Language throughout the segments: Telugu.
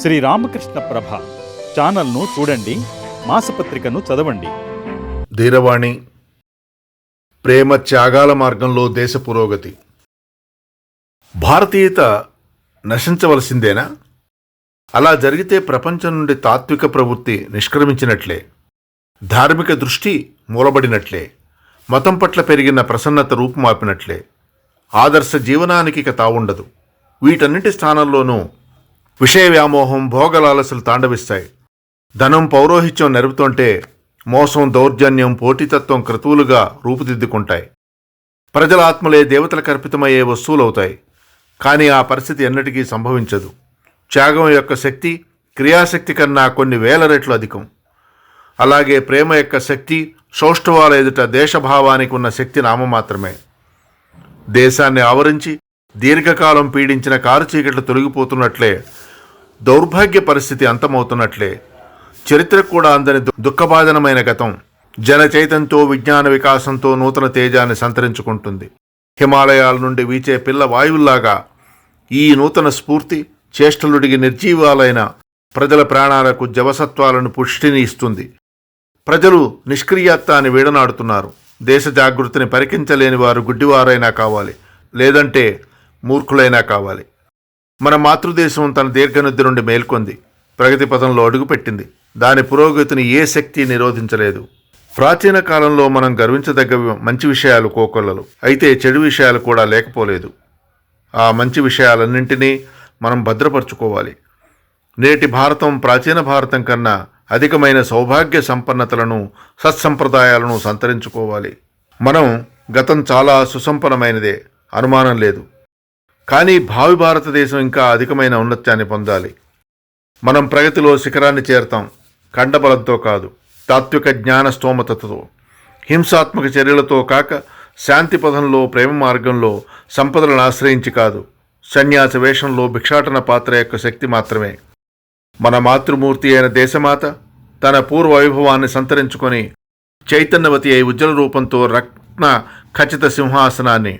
శ్రీ రామకృష్ణ ప్రభ ఛానల్ను చూడండి మాసపత్రికను చదవండి. ధీరవాణి ప్రేమ త్యాగాల మార్గంలో దేశ పురోగతి. భారతీయత నశించవలసిందేనా? అలా జరిగితే ప్రపంచం నుండి తాత్విక ప్రవృత్తి నిష్క్రమించినట్లే ధార్మిక దృష్టి మూలబడినట్లే మతం పట్ల పెరిగిన ప్రసన్నత రూపుమాపినట్లే ఆదర్శ జీవనానికి ఇక తావుండదు వీటన్నిటి స్థానంలోనూ విషయ వ్యామోహం భోగలాలసలు తాండవిస్తాయి. ధనం పౌరోహిత్యం నెరుపుతుంటే మోసం దౌర్జన్యం పోటీతత్వం క్రతువులుగా రూపుదిద్దుకుంటాయి. ప్రజల ఆత్మలే దేవతల కల్పితమయ్యే వస్తువులవుతాయి. కానీ ఆ పరిస్థితి ఎన్నటికీ సంభవించదు. త్యాగం యొక్క శక్తి క్రియాశక్తి కన్నా కొన్ని వేల రెట్లు అధికం. అలాగే ప్రేమ యొక్క శక్తి సౌష్ఠవాల ఎదుట దేశభావానికి ఉన్న శక్తి నామమాత్రమే దేశాన్ని ఆవరించి దీర్ఘకాలం పీడించిన కారు చీకట్లు తొలగిపోతున్నట్లే దౌర్భాగ్య పరిస్థితి అంతమవుతున్నట్లే. చరిత్ర కూడా అందని దు- గతం. జనచైతంతో విజ్ఞాన వికాసంతో నూతన తేజాన్ని సంతరించుకుంటుంది. హిమాలయాల నుండి వీచే పిల్ల వాయువుల్లాగా ఈ నూతన స్ఫూర్తి చేష్టలుడిగి నిర్జీవాలైన ప్రజల ప్రాణాలకు జవసత్వాలను పుష్టిని ఇస్తుంది. ప్రజలు నిష్క్రియాత్వాన్ని వీడనాడుతున్నారు. దేశ జాగృతిని పరికించలేని వారు గుడ్డివారైనా కావాలి. లేదంటే మూర్ఖులైనా కావాలి. మన మాతృదేశం తన దీర్ఘనిద్ర నుండి మేల్కొంది. ప్రగతి పథంలో అడుగుపెట్టింది. దాని పురోగతిని ఏ శక్తి నిరోధించలేదు. ప్రాచీన కాలంలో మనం గర్వించదగ్గ మంచి విషయాలు కోకొల్లలు. అయితే చెడు విషయాలు కూడా లేకపోలేదు. ఆ మంచి విషయాలన్నింటినీ మనం భద్రపరుచుకోవాలి. నేటి భారతం ప్రాచీన భారతం కన్నా అధికమైన సౌభాగ్య సంపన్నతలను సత్సంప్రదాయాలను సంతరించుకోవాలి. మనం గతం చాలా సుసంపన్నమైనదే. అనుమానం లేదు. కానీ భావి భారతదేశం ఇంకా అధికమైన ఔన్నత్యాన్ని పొందాలి. మనం ప్రగతిలో శిఖరాన్ని చేరతాం. కండబలంతో కాదు. తాత్విక జ్ఞాన స్తోమతతో. హింసాత్మక చర్యలతో కాక శాంతి పదంలో ప్రేమ మార్గంలో సంపదలను ఆశ్రయించి కాదు. సన్యాస వేషంలో భిక్షాటన పాత్ర యొక్క శక్తి మాత్రమే. మన మాతృమూర్తి అయిన దేశమాత తన పూర్వ వైభవాన్ని సంతరించుకొని చైతన్యవతి అయి ఉజ్జ్వల రూపంతో రత్న ఖచ్చిత సింహాసనాన్ని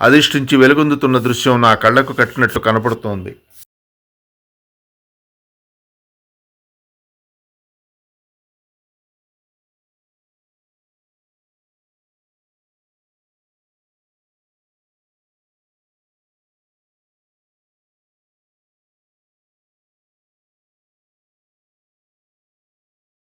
అధిష్ఠించి వెలుగొందుతున్న దృశ్యం నా కళ్ళకు కట్టినట్లు కనపడుతోంది.